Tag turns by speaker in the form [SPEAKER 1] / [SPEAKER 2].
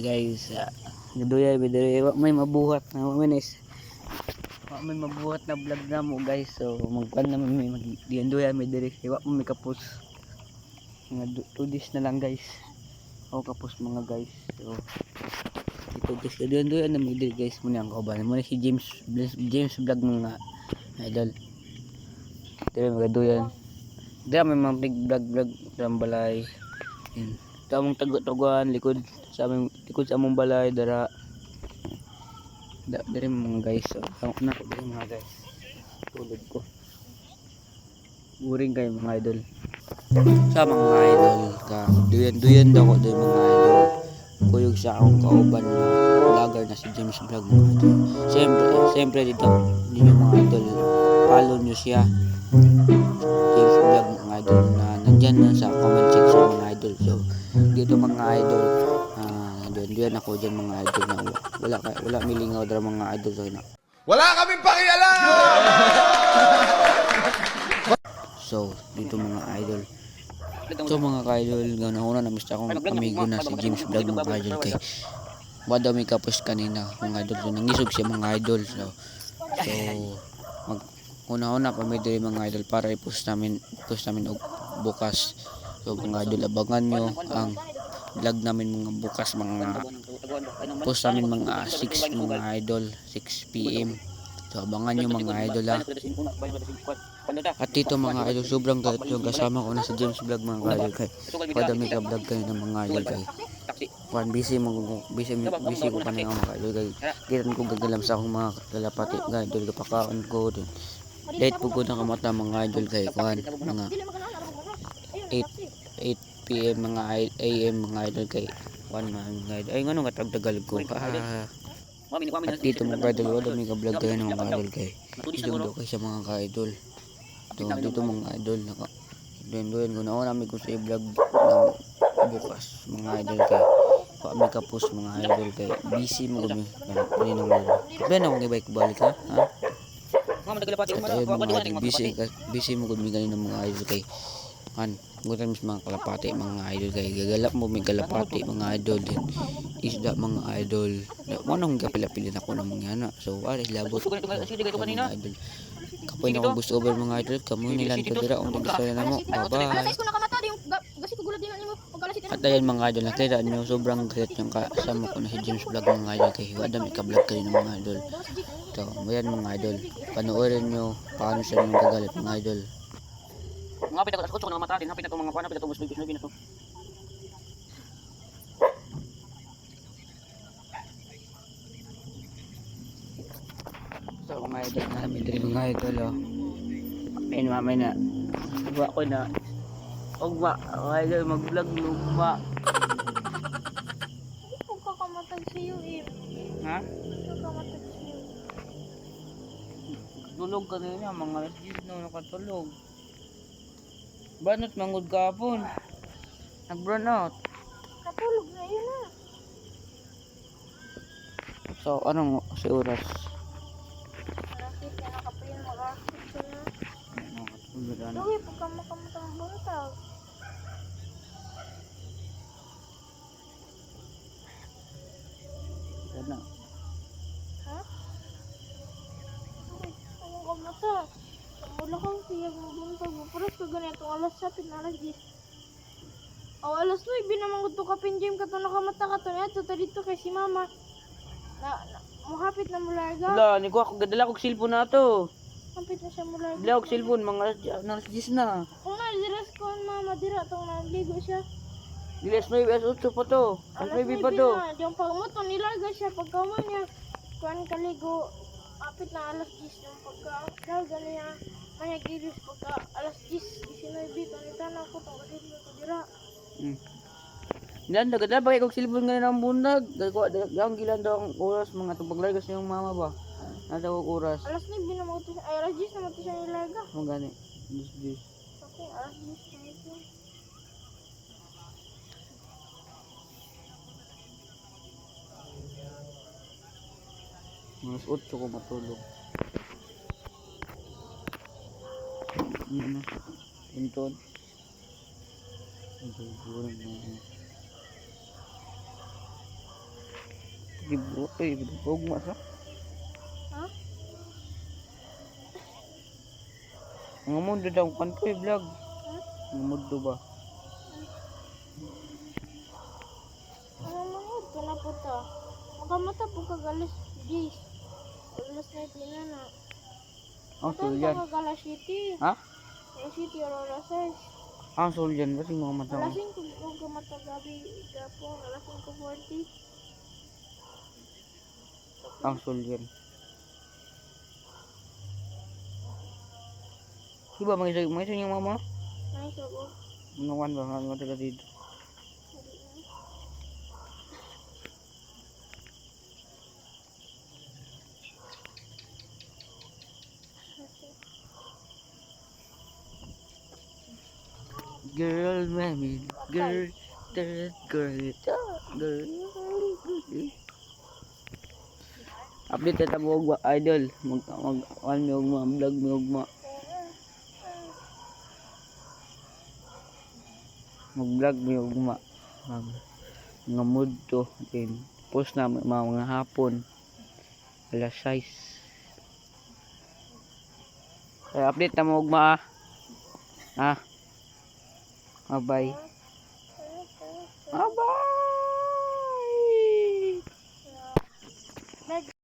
[SPEAKER 1] guys. Uh, naduya bidiri wa may mabuhat na wa minis wa may mabuhat na vlog na mo guys. So magpan na may mag dianduya may diri. Wa mo may kapos. Mga 2 days na lang guys. Ako kapos mga guys. So ito guys. Dianduya na may diri guys. Muna ang kauban. Muna si James James vlog mga idol. Diri magaduyan diri may mga big vlog vlog sa balay yun ito among tago-taguan likod sa aming likod sa among balay dara. Da diri mga guys. So tama na ko diri mga guys. Tulog ko. Uring kayo mga idol. Sa mga idol ka duyan duyan daw ko diri mga idol. Kuyog sa akong kauban na vlogger na si James Vlog mga idol. Siyempre siyempre dito ninyo mga idol. Follow nyo siya. James Vlog mga idol. Na nandyan na sa comment section mga idol. So dito mga idol doon doon ako diyan mga idol na wala wala, ka- wala milingaw dara mga idol so na
[SPEAKER 2] Wala kaming pakialam!
[SPEAKER 1] so dito mga idol. So mga ka-idol gana una na mista akong amigo na si James Vlog mga idol kay wada may kapos kanina mga idol. So nangisog siya mga idol. So so mag una-una may diri mga idol para i-post namin post namin og bukas. So mga idol abangan nyo ang vlog namin mga bukas mga post namin mga 6 mga idol 6 pm so abangan nyo mga idol ha at dito mga idol sobrang galit yung kasama ko na si James Vlog mga idol kay padami ka vlog kayo ng mga idol kay Juan busy mo busy busy ko pa nga mga idol kay kiran ko gagalam sa akong mga kalapati mga idol kapakaon ko dun. Late po ko na kamata mga idol kay Juan mga 8 8 pm mga AM mga idol kay Juan mga idol. Ay ngano nga tagdagal ko. Ah, at dito mga idol wala may ka-vlog kayo ng mga idol kay Idol kay sa mga ka-idol. Ito dito mga idol naka doon doon ko na. Namin ko sa i-vlog ng bukas mga idol kay pa may kapos mga idol kay busy mo kami kanina mo ben ako gibay balik ha? Ha at ayun mga idol busy busy mo kami kanina mga idol kay kan gutan mis mga kalapati mga idol. Kay gagalap mo may kalapati mga idol din. Isda mga idol. Mo nang gapila-pili na ko ng mga ana so ari labot mga idol. Kapoy na gusto over mga idol. Kamo nilan ko dira ang gusto na mo. Bye. At ayan mga idol, nakita nyo sobrang great yung kasama ko na si James Vlog mga idol. Kay Wadam ika-vlog kayo ng mga idol. So, ayan mga idol, panoorin nyo paano siya nung gagalit mga idol.
[SPEAKER 3] Mga pinag ko ko mata din, hapit na to mga kuan, hapit na to musbig musbig na to.
[SPEAKER 1] So mga idol namin din mga idol oh. Ayun mamay na. Ugwa ko na. Ugwa, mga idol mag-vlog ni Ugwa.
[SPEAKER 4] Pagkakamatag sa iyo eh.
[SPEAKER 1] Ha?
[SPEAKER 4] Pagkakamatag sa iyo.
[SPEAKER 1] Tulog ka na mga alas 10 na nakatulog. Banot mangod kapon. Nag-burn out.
[SPEAKER 4] Katulog na yun na.
[SPEAKER 1] So, anong si oras?
[SPEAKER 4] Luwi pagkamakamatang buntag.
[SPEAKER 1] Ano?
[SPEAKER 4] Ha? Luwi, ang kamata. Wala kang siyag mo buntag. Paras ka ganito. Alas 7 na alas 10. Oh, alas 9 naman ko to kapin gym ka to nakamata ka to. Ito to dito kay si mama. Na, na muhapit na mularga.
[SPEAKER 1] Wala, ni ko ako gadala kog cellphone na to.
[SPEAKER 4] Hapit na siya mularga.
[SPEAKER 1] Gadala kog cellphone mga alas 10 na.
[SPEAKER 4] Kung nadiras ko mama dira tong naligo siya.
[SPEAKER 1] Diles 9 as 8 pa to. As 9 pa to.
[SPEAKER 4] Yung pagmuto nilarga siya pagkaman niya. Kuan kaligo. Apit na alas 10 yung pagka-larga niya. Maya gilis pagka alas 10. Isinaybi. Panitan ako tong kaligo ko dira.
[SPEAKER 1] Hmm. Yan, gadala pa kog cellphone nga ng bundag. Gagawa gang gilan daw ang oras mga tupaglargas yung mama ba. Nasa kog oras.
[SPEAKER 4] Alas 9 na mo to. Ay alas 10 na mo to siya nilarga.
[SPEAKER 1] Mo gani. Dis dis.
[SPEAKER 4] Okay, alas 10 na ito.
[SPEAKER 1] Mas 8 ko matulog. Yan na. Inton. Ang gulong na. Libo. Uy, huwag mo sa.
[SPEAKER 4] Ha?
[SPEAKER 1] Mga mundo daw kan ko vlog.
[SPEAKER 4] Ha?
[SPEAKER 1] Mga mundo ba?
[SPEAKER 4] Ano mga ito na po ta? Makamata po kagalas Jace. Alas na ito na na.
[SPEAKER 1] Ang
[SPEAKER 4] Ito
[SPEAKER 1] sulyan.
[SPEAKER 4] pa kagalas city.
[SPEAKER 1] Ha?
[SPEAKER 4] Alas city o alas 6.
[SPEAKER 1] Ang sulyan ba si mga mata mo?
[SPEAKER 4] Alas 5 kung kamata gabi gapon. Alas 5.40.
[SPEAKER 1] Ang sulyan. Diba mga isa, mga isa niyang mama?
[SPEAKER 4] Nice ako.
[SPEAKER 1] Mga wan ba? Mga taga dito. Girl, mami, girl, that girl, girl, girl. Update na mo og idol. Mag mag one mi og vlog mi og mag vlog mi og mga um, mga mood to. Din post na mga, mga hapon. Alas 6 Kaya update na mo og ha bye bye bye